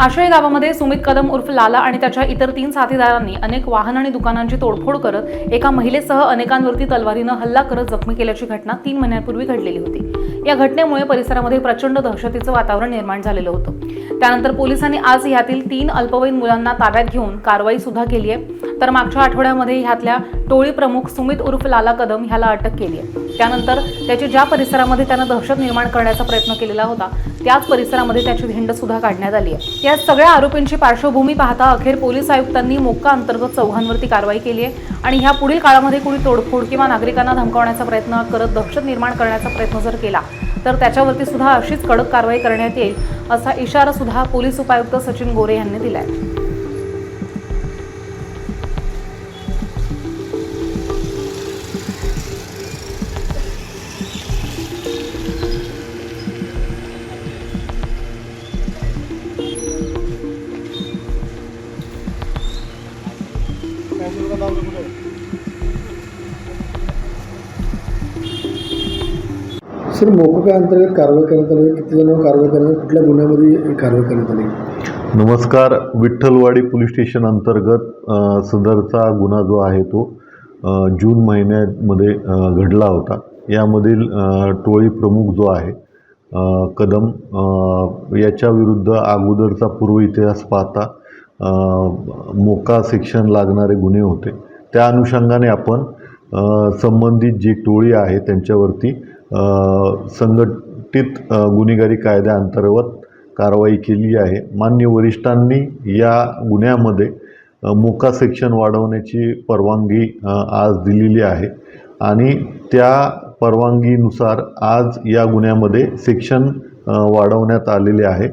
आशय गावामध्ये सुमित कदम उर्फ लाला आणि त्याच्या इतर तीन साथीदारांनी अनेक वाहन आणि दुकानांची तोडफोड करत एका महिलेसह अनेकांवरती तलवारीनं हल्ला करत जखमी केल्याची घटना तीन महिन्यांपूर्वी घडलेली होती. या घटनेमुळे परिसरामध्ये प्रचंड दहशतीचं वातावरण निर्माण झालेलं होतं. त्यानंतर पोलिसांनी आज ह्यातील तीन अल्पवयीन मुलांना ताब्यात घेऊन कारवाई सुद्धा केली आहे. तर मागच्या आठवड्यामध्ये ह्यातल्या टोळी प्रमुख सुमित उर्फ लाला कदम ह्याला अटक केली आहे. त्यानंतर त्याची ज्या परिसरामध्ये त्यानं दहशत निर्माण करण्याचा प्रयत्न केलेला होता त्याच परिसरामध्ये त्याची धिंड सुद्धा काढण्यात आली आहे. या सगळ्या आरोपींची पार्श्वभूमी पाहता अखेर पोलीस आयुक्तांनी मोक्का अंतर्गत चौघांवरती कारवाई केली आहे आणि ह्या पुढील काळामध्ये कुणी तोडफोड किंवा नागरिकांना धमकावण्याचा प्रयत्न करत दहशत निर्माण करण्याचा प्रयत्न जर केला तर त्याच्यावरती सुद्धा अशीच कडक कारवाई करण्यात येईल असा इशारा सुद्धा पोलीस उपायुक्त सचिन गोरे यांनी दिलाय. सर मोकोका अंतर्गत कारवाई करण्यात आली. किती जणांवर कारवाई करण्यात कुठल्या गुन्ह्यामध्ये कारवाई करण्यात आली? नमस्कार. विठ्ठलवाडी पोलीस स्टेशन अंतर्गत अ, सदरचा गुन्हा जो आहे तो अ, जून महिन्यामध्ये अ, घडला होता. यामधील अ, टोळी प्रमुख जो आहे अ, कदम अ, याच्याविरुद्ध अगोदरचा पूर्व इतिहास पाहता मोका सेक्शन लागणारे गुन्हे होते. त्या अनुषंगाने आपण संबंधित जी टोळी आहे त्यांच्यावरती संघटित गुन्हेगारी कायद्याअंतर्गत कारवाई केली आहे. मान्य वरिष्ठांनी या गुन्ह्यामध्ये मोका सेक्शन वाढवण्याची परवानगी आज दिलेली आहे आणि त्या परवानगीनुसार आज या गुन्ह्यामध्ये सेक्शन वाढवण्यात आलेले आहे.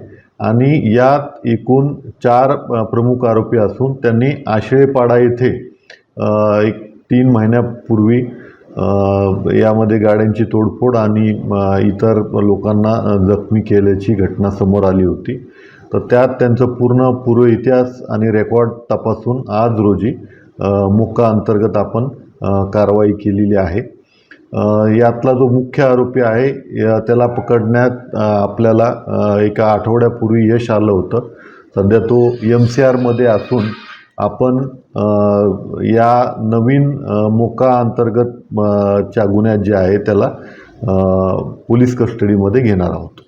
आणि यात एकूण चार प्रमुख आरोपी असून त्यांनी आशेपाडा येथे एक तीन महिन्यापूर्वी यामध्ये गाड्यांची तोडफोड आणि इतर लोकांना जखमी केल्याची घटना समोर आली होती. तर त्यात त्यांचं पूर्ण पूर्व इतिहास आणि रेकॉर्ड तपासून आज रोजी मुक्का अंतर्गत आपण कारवाई केलेली आहे. यातला जो मुख्य आरोपी आहे या- त्याला पकडण्यात आपल्याला एका आठवड्यापूर्वी यश आलं होतं. सध्या तो एम सी आरमध्ये असून आपण या नवीन मोका अंतर्गत च्या गुन्ह्यात जे आहे त्याला पोलीस कस्टडीमध्ये घेणार आहोत.